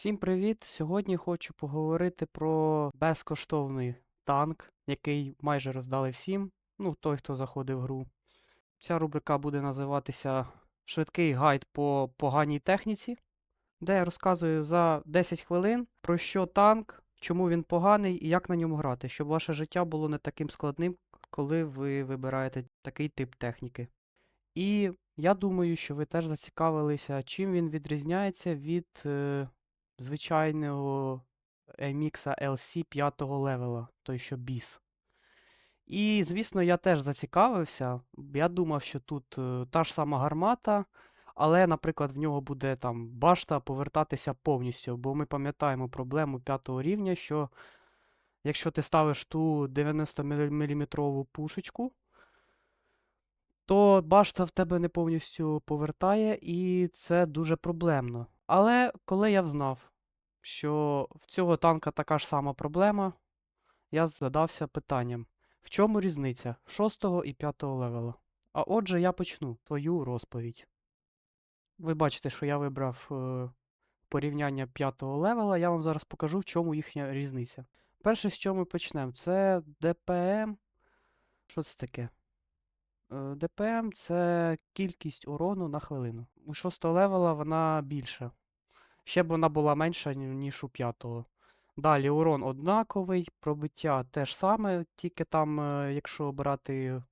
Всім привіт! Сьогодні хочу поговорити про безкоштовний танк, який майже роздали всім. Ну, той, хто заходив в гру. Ця рубрика буде називатися Швидкий гайд по поганій техніці, де я розказую за 10 хвилин про що танк, чому він поганий і як на ньому грати, щоб ваше життя було не таким складним, коли ви вибираєте такий тип техніки. І я думаю, що ви теж зацікавилися, чим він відрізняється від е, звичайного MX LC 5 левела, той що біс. І, звісно, я теж зацікавився. Я думав, що тут е, та ж сама гармата, але, наприклад, в нього буде там башта повертатися повністю. Бо ми пам'ятаємо проблему 5 рівня, що якщо ти ставиш ту 90 мм пушечку, то башта в тебе не повністю повертає, і це дуже проблемно. Але коли я взнав, що в цього танка така ж сама проблема, я задався питанням, в чому різниця 6 і 5 левела? А отже, я почну свою розповідь. Ви бачите, що я вибрав е, порівняння 5 левела, я вам зараз покажу, в чому їхня різниця. Перше, з чого ми почнемо, це ДПМ. Що це таке? Е, ДПМ це кількість урону на хвилину. У 6 левела вона більша. Ще б вона була менша, ніж у 5. Далі урон однаковий, пробиття теж саме, тільки там, е, якщо брати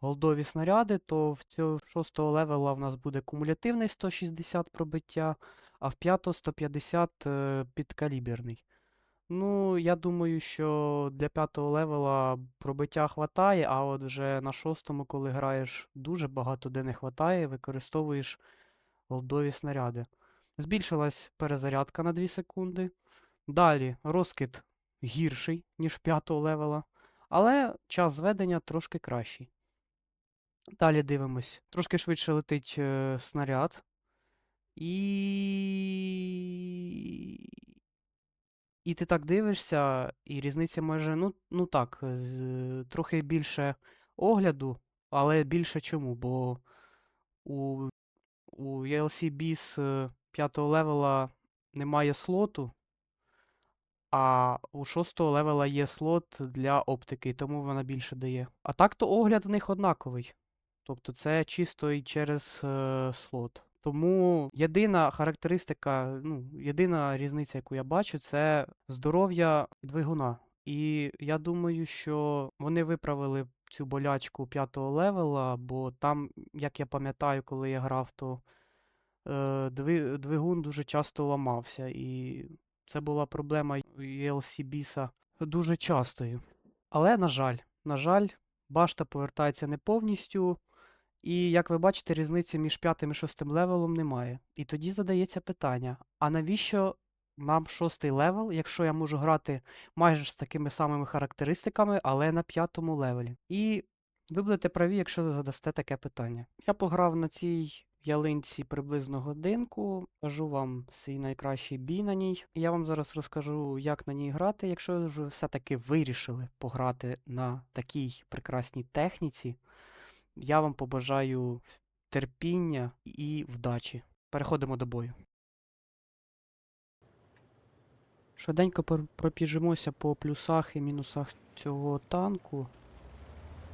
голдові снаряди, то в цього 6 левела в нас буде кумулятивний 160 пробиття, а в 5 150 е, підкаліберний. Ну, я думаю, що для 5 левела пробиття хватає, а от вже на 6, коли граєш дуже багато де не хватає, використовуєш голдові снаряди. Збільшилась перезарядка на 2 секунди. Далі розкид гірший, ніж 5 левела, але час зведення трошки кращий. Далі дивимось. Трошки швидше летить е, снаряд. І. І ти так дивишся, і різниця майже, ну, ну так, з, трохи більше огляду, але більше чому? Бо у, у ELC BIS 5 левела немає слоту, а у 6 левела є слот для оптики, тому вона більше дає. А так то огляд в них однаковий. Тобто це чисто і через е, слот. Тому єдина характеристика, ну, єдина різниця, яку я бачу, це здоров'я двигуна. І я думаю, що вони виправили цю болячку 5 левела, бо там, як я пам'ятаю, коли я грав, то двигун дуже часто ламався. І це була проблема ELC біса дуже частою. Але, на жаль, на жаль, башта повертається не повністю. І як ви бачите, різниці між п'ятим і шостим левелом немає. І тоді задається питання: а навіщо нам шостий левел, якщо я можу грати майже з такими самими характеристиками, але на п'ятому левелі? І ви будете праві, якщо задасте таке питання. Я пограв на цій ялинці приблизно годинку, кажу вам свій найкращий бій на ній. Я вам зараз розкажу, як на ній грати, якщо ви все-таки вирішили пограти на такій прекрасній техніці. Я вам побажаю терпіння і вдачі. Переходимо до бою. Швиденько пробіжимося по плюсах і мінусах цього танку.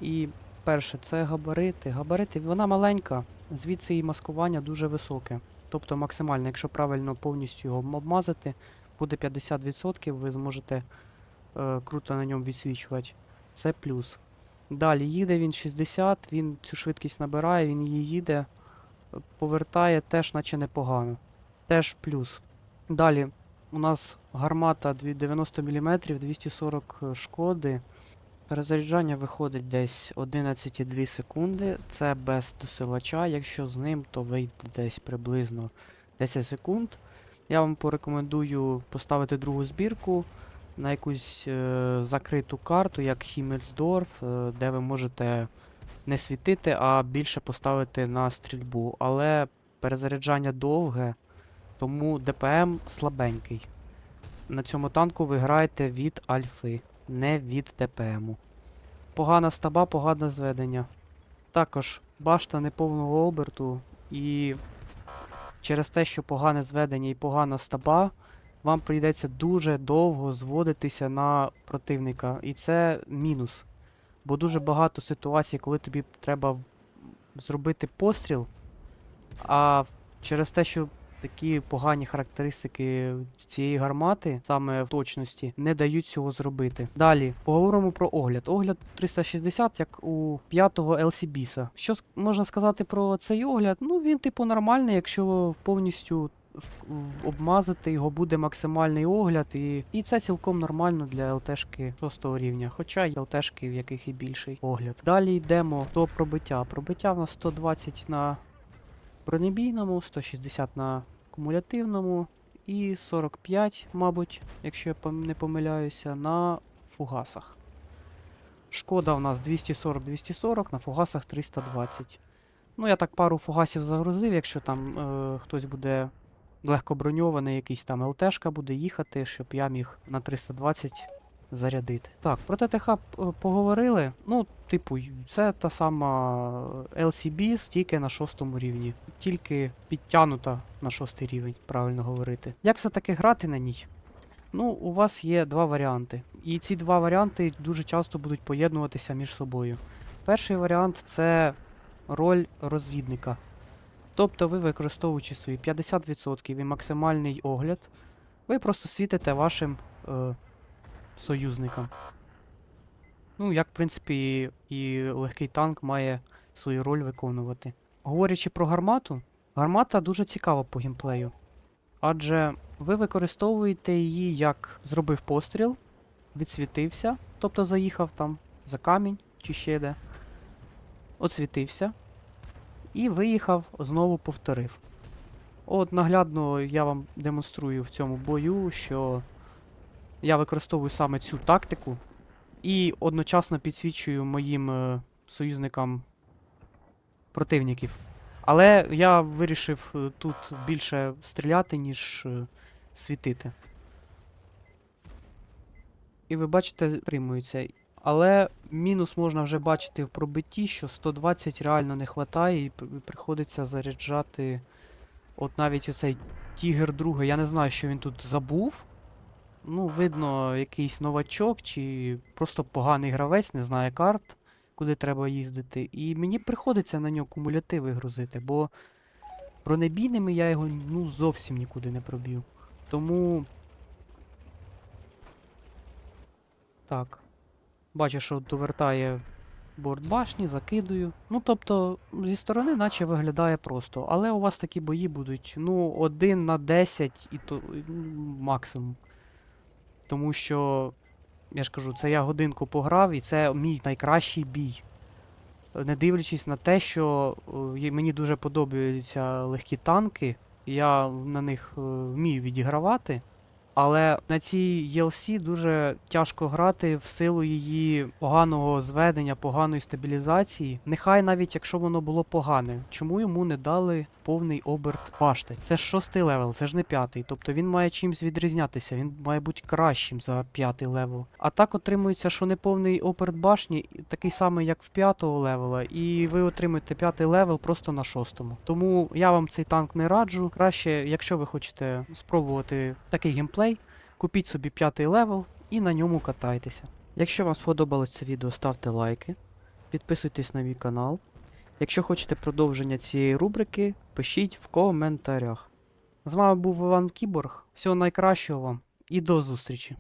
І перше, це габарити. Габарити, вона маленька, звідси і маскування дуже високе. Тобто максимально, якщо правильно повністю його обмазати, буде 50%, ви зможете е, круто на ньому відсвічувати. Це плюс. Далі їде він 60, він цю швидкість набирає, він її їде, повертає теж наче непогано. Теж плюс. Далі у нас гармата 90 мм, 240 шкоди. Перезаряджання виходить десь 11,2 секунди. Це без досилача. Якщо з ним, то вийде десь приблизно 10 секунд. Я вам порекомендую поставити другу збірку на якусь е, закриту карту, як Хіммельсдорф, е, де ви можете не світити, а більше поставити на стрільбу. Але перезаряджання довге, тому ДПМ слабенький. На цьому танку ви граєте від альфи, не від ДПМу. Погана стаба, погане зведення. Також башта неповного оберту і через те, що погане зведення і погана стаба, вам прийдеться дуже довго зводитися на противника. І це мінус. Бо дуже багато ситуацій, коли тобі треба зробити постріл, а через те, що такі погані характеристики цієї гармати, саме в точності, не дають цього зробити. Далі поговоримо про огляд. Огляд 360, як у п'ятого LCBS. Що можна сказати про цей огляд? Ну він типу нормальний, якщо повністю обмазати його буде максимальний огляд, і, і це цілком нормально для ЛТшки 6 рівня, хоча й ЛТшки, в яких і більший огляд. Далі йдемо до пробиття. Пробиття в нас 120 на бронебійному, 160 на кумулятивному і 45, мабуть, якщо я не помиляюся, на фугасах. Шкода у нас 240-240, на фугасах 320. Ну, я так пару фугасів загрузив, якщо там е, хтось буде легко броньований, якийсь там ЛТшка буде їхати, щоб я міг на 320 зарядити. Так, про ТТХ е, поговорили. Ну, типу, це та сама LCB, тільки на шостому рівні. Тільки підтягнута на шостий рівень, правильно говорити. Як все-таки грати на ній? Ну, у вас є два варіанти. І ці два варіанти дуже часто будуть поєднуватися між собою. Перший варіант це роль розвідника. Тобто ви, використовуючи свої 50% і максимальний огляд, ви просто світите вашим е, союзникам. Ну, як, в принципі, і, легкий танк має свою роль виконувати. Говорячи про гармату, гармата дуже цікава по геймплею. Адже ви використовуєте її як зробив постріл, відсвітився, тобто заїхав там за камінь чи ще де, оцвітився, і виїхав, знову повторив. От наглядно я вам демонструю в цьому бою, що я використовую саме цю тактику і одночасно підсвічую моїм е, союзникам противників. Але я вирішив е, тут більше стріляти, ніж е, світити. І ви бачите, стримується. Але мінус можна вже бачити в пробитті, що 120 реально не вистачає, і приходиться заряджати. От навіть оцей Тігр другий, я не знаю, що він тут забув. Ну, видно, якийсь новачок чи просто поганий гравець, не знає карт, куди треба їздити. І мені приходиться на нього кумулятиви грузити, бо бронебійними я його ну, зовсім нікуди не проб'ю. Тому. Так. Бачу, що довертає борт башні, закидую. Ну, тобто, зі сторони, наче виглядає просто. Але у вас такі бої будуть, ну, 1 на 10 і то максимум. Тому що, я ж кажу, це я годинку пограв, і це мій найкращий бій. Не дивлячись на те, що е, мені дуже подобаються легкі танки, я на них е, вмію відігравати. Але на цій ELC дуже тяжко грати в силу її поганого зведення, поганої стабілізації. Нехай навіть якщо воно було погане, чому йому не дали повний оберт башти? Це шостий левел, це ж не п'ятий. Тобто він має чимсь відрізнятися, він має бути кращим за п'ятий левел. А так отримується, що неповний оберт башні такий самий, як в п'ятого левела, і ви отримуєте п'ятий левел просто на шостому. Тому я вам цей танк не раджу. Краще, якщо ви хочете спробувати такий геймплей, купіть собі п'ятий левел і на ньому катайтеся. Якщо вам сподобалось це відео, ставте лайки, підписуйтесь на мій канал. Якщо хочете продовження цієї рубрики, пишіть в коментарях. З вами був Іван Кіборг. Всього найкращого вам і до зустрічі!